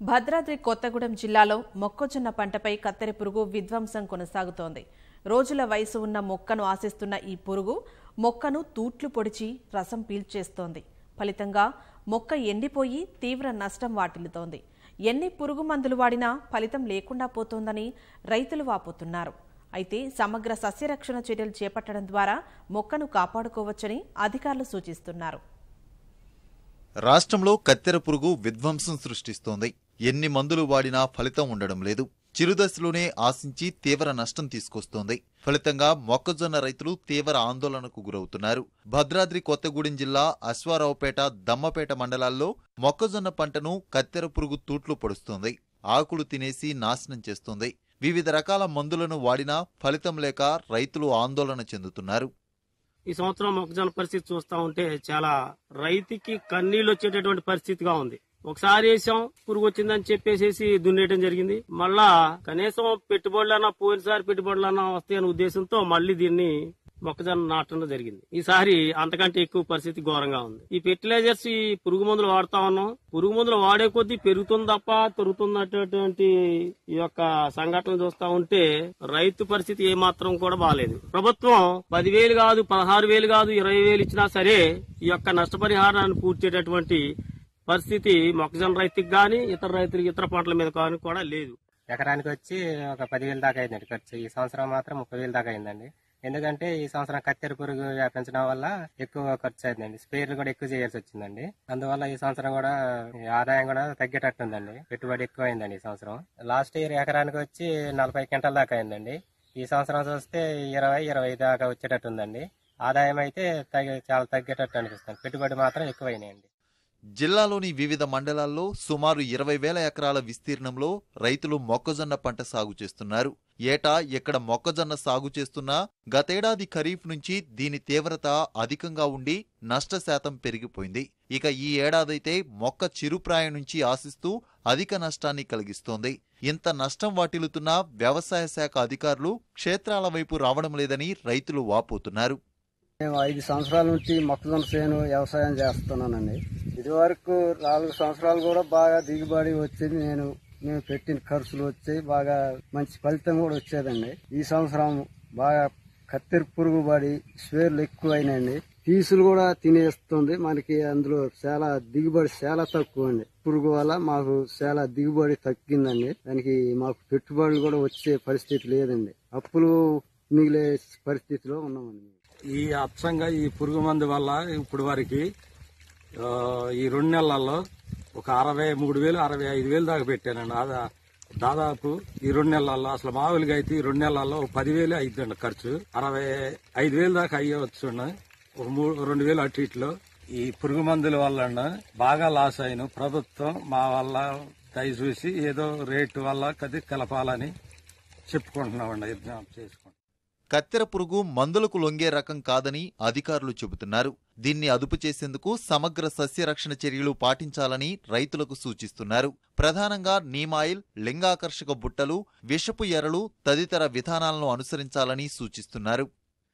భద్రాద్రి కొత్తగూడెం జిల్లాలో మొక్కజొన్న పంటపై కత్తెర పురుగు విధ్వంసం కొనసాగుతోంది. రోజుల వయసు ఉన్న మొక్కను ఆశిస్తున్న ఈ పురుగు మొక్కను తూట్లు పొడిచి రసం పీల్చేస్తోంది. ఫలితంగా మొక్క ఎండిపోయి తీవ్ర నష్టం వాటిల్లుతోంది. ఎన్ని పురుగు మందులు వాడినా ఫలితం లేకుండా పోతోందని రైతులు వాపోతున్నారు. అయితే సమగ్ర సస్యరక్షణ చర్యలు చేపట్టడం ద్వారా మొక్కను కాపాడుకోవచ్చని అధికారులు సూచిస్తున్నారు. రాష్ట్రంలో కత్తెర పురుగు విధ్వంసం సృష్టిస్తోంది. ఎన్ని మందులు వాడినా ఫలితం ఉండడం లేదు. చిరుదశలోనే ఆశించి తీవ్ర నష్టం తీసుకొస్తోంది. ఫలితంగా మొక్కజొన్న రైతులు తీవ్ర ఆందోళనకు గురవుతున్నారు. భద్రాద్రి కొత్తగూడెం జిల్లా అశ్వారావుపేట దమ్మపేట మండలాల్లో మొక్కజొన్న పంటను కత్తెర పురుగు తూట్లు పొడుస్తోంది. ఆకులు తినేసి నాశనం చేస్తోంది. వివిధ రకాల మందులను వాడినా ఫలితం లేక రైతులు ఆందోళన చెందుతున్నారు. ఈ సంవత్సరం మొక్కజొన్న పరిస్థితి చూస్తా ఉంటే చాలా రైతుకి కన్నీళ్ళు వచ్చేటటువంటి పరిస్థితిగా ఉంది. ఒకసారి వేసాం పురుగు వచ్చిందని చెప్పేసి దున్నేయడం జరిగింది. మళ్ళా కనీసం పెట్టుబడులన్నా పోయినసారి పెట్టుబడులన్నా వస్తాయనే ఉద్దేశంతో మళ్ళీ దీన్ని మొక్కజొన్న నాటడం జరిగింది. ఈసారి అంతకంటే ఎక్కువ పరిస్థితి ఘోరంగా ఉంది. ఈ ఫెర్టిలైజర్స్ ఈ పురుగు మందులు వాడుతా ఉన్నాం. పురుగు మందులు వాడే కొద్దీ పెరుగుతుంది తప్ప తరుగుతున్నటువంటి ఈ యొక్క సంఘటనలు చూస్తా ఉంటే రైతు పరిస్థితి ఏమాత్రం కూడా బాగాలేదు ప్రభుత్వం పదివేలు కాదు పదహారు వేలు కాదు ఇరవై వేలు ఇచ్చినా సరే ఈ యొక్క నష్టపరిహారాన్ని పూడ్చేటటువంటి పరిస్థితి మొక్కజొన్న రైతుకి గాని ఇతర రైతులకు ఇతర పంటల మీద కానీ కూడా లేదు. ఎకరానికి వచ్చి ఒక పదివేలు దాకా అయిందండి ఖర్చు. ఈ సంవత్సరం మాత్రం ముప్పై వేలు దాకా అయిందండి. ఎందుకంటే ఈ సంవత్సరం కత్తెర పురుగు వ్యాపించడం వల్ల ఎక్కువ ఖర్చు అయిందండి. స్పేర్లు కూడా ఎక్కువ చేయాల్సి వచ్చిందండి. అందువల్ల ఈ సంవత్సరం కూడా ఆదాయం కూడా తగ్గేటట్టుందండి పెట్టుబడి ఎక్కువ అయిందండి ఈ సంవత్సరం. లాస్ట్ ఇయర్ ఎకరానికి వచ్చి నలభై క్వింటల దాకా అయిందండి. ఈ సంవత్సరం చూస్తే ఇరవై ఇరవై దాకా వచ్చేటట్టుందండి ఆదాయం అయితే తగ్గ చాలా తగ్గేటట్టు అనిపిస్తుంది. పెట్టుబడి మాత్రం ఎక్కువ అయినాయండి. జిల్లాలోని వివిధ మండలాల్లో సుమారు ఇరవై వేల ఎకరాల విస్తీర్ణంలో రైతులు మొక్కజొన్న పంట సాగు చేస్తున్నారు. ఏటా ఎక్కడ మొక్కజొన్న సాగు చేస్తున్నా గతేడాది ఖరీఫ్ నుంచి దీని తీవ్రత అధికంగా ఉండి నష్ట శాతం పెరిగిపోయింది. ఇక ఈ ఏడాదైతే మొక్క చిరుప్రాయం నుంచి ఆశిస్తూ అధిక నష్టాన్ని కలిగిస్తోంది. ఇంత నష్టం వాటిల్లుతున్నా వ్యవసాయ శాఖ అధికారులు క్షేత్రాల వైపు రావడం లేదని రైతులు వాపోతున్నారు. మేము ఐదు సంవత్సరాల నుంచి మొక్కజొన్న చేను వ్యవసాయం చేస్తున్నానండి. ఇది వరకు నాలుగు సంవత్సరాలు కూడా బాగా దిగుబడి వచ్చేది. నేను మేము పెట్టిన ఖర్చులు వచ్చాయి బాగా మంచి ఫలితం కూడా వచ్చేదండి. ఈ సంవత్సరం బాగా కత్తెర పురుగు పడి స్వేర్లు ఎక్కువైనాయండి. పీసులు కూడా తినేస్తుంది మనకి. అందులో చాలా దిగుబడి చాలా తక్కువ అండి పురుగు వల్ల మాకు చాలా దిగుబడి తగ్గిందండి. దానికి మాకు పెట్టుబడులు కూడా వచ్చే పరిస్థితి లేదండి. అప్పులు మిగిలే పరిస్థితిలో ఉన్నామండి. ఈ అచ్చంగా ఈ పురుగు మందు వల్ల ఇప్పుడు వరకు ఈ రెండు నెలల్లో ఒక అరవై మూడు వేలు అరవై ఐదు వేలు దాకా పెట్టానండి. అదా దాదాపు ఈ రెండు నెలల్లో అసలు మామూలుగా అయితే ఈ రెండు నెలల్లో ఒక పదివేలు అయిద్దండి ఖర్చు. అరవై ఐదు వేలు దాకా అయ్యవచ్చు ఒక మూడు రెండు వేలు అటు ఇట్లో. ఈ పురుగు మందుల వల్ల బాగా లాస్ అయిన ప్రభుత్వం మా వల్ల దయచూసి ఏదో రేటు వల్ల కది కలపాలని చెప్పుకుంటున్నామండి విజ్ఞప్తి చేసుకుంటున్నాం. కత్తెర పురుగు మందులకు లొంగే రకం కాదని అధికారులు చెబుతున్నారు. దీన్ని అదుపు చేసేందుకు సమగ్ర సస్యరక్షణ చర్యలు పాటించాలని రైతులకు సూచిస్తున్నారు. ప్రధానంగా నీమాయిల్ లింగాకర్షక బుట్టలు విషపు ఎరలు తదితర విధానాలను అనుసరించాలని సూచిస్తున్నారు.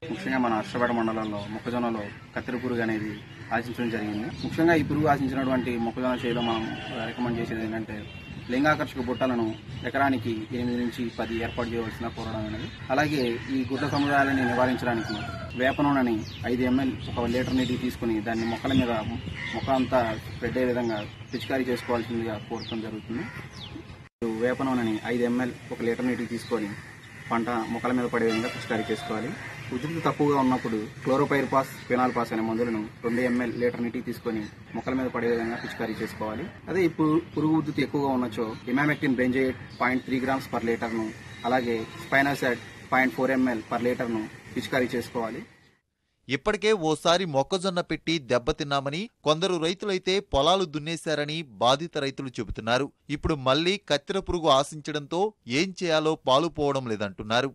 ముఖ్యంగా మన అశ్వపేట మండలంలో మొక్కజొన్నలో కత్తెర పురుగు అనేది ఆశించడం జరిగింది. ముఖ్యంగా ఈ పురుగు ఆశించినటువంటి మొక్కజొన్న చేలో మనం రికమెండ్ చేసేది ఏంటంటే లింగాకర్షక బుట్టలను ఎకరానికి ఎనిమిది నుంచి పది ఏర్పాటు చేయవలసిన కోరడం అనేది. అలాగే ఈ గుడ్ల సముదాయాలని నివారించడానికి వేప నూనెని ఐదు ఎంఎల్ ఒక లీటర్ నీటికి తీసుకుని దాన్ని మొక్కల మీద మొక్క అంతా స్ప్రెడ్ అయ్యే విధంగా పిచికారీ చేసుకోవాల్సిందిగా కోరటం జరుగుతుంది. వేప నూనెని ఐదు ఎంఎల్ ఒక లీటర్ నీటికి తీసుకొని పంట మొక్కల మీద పడే విధంగా పిచికారీ చేసుకోవాలి. ఉధృతి తక్కువగా ఉన్నప్పుడు క్లోరోపైర్ పాస్ పాస్ అనే మందులను రెండు ఎంఎల్ లీటర్ నీటికి తీసుకొని మొక్కల మీద పడే విధంగా పిచికారీ చేసుకోవాలి. అదే ఇప్పుడు పురుగు ఉధృతి ఎక్కువగా ఉన్నచో emamectin benzoate point three grams per లీటర్ను అలాగే spinosad point four ML per లీటర్ను పిచికారీ చేసుకోవాలి. ఇప్పటికే ఓసారి మొక్కజొన్న పెట్టి దెబ్బతిన్నామని కొందరు రైతులైతే పొలాలు దున్నేశారని బాధిత రైతులు చెబుతున్నారు. ఇప్పుడు మళ్ళీ కత్తెర పురుగు ఆశించడంతో ఏం చేయాలో పాలుపోవడం లేదంటున్నారు.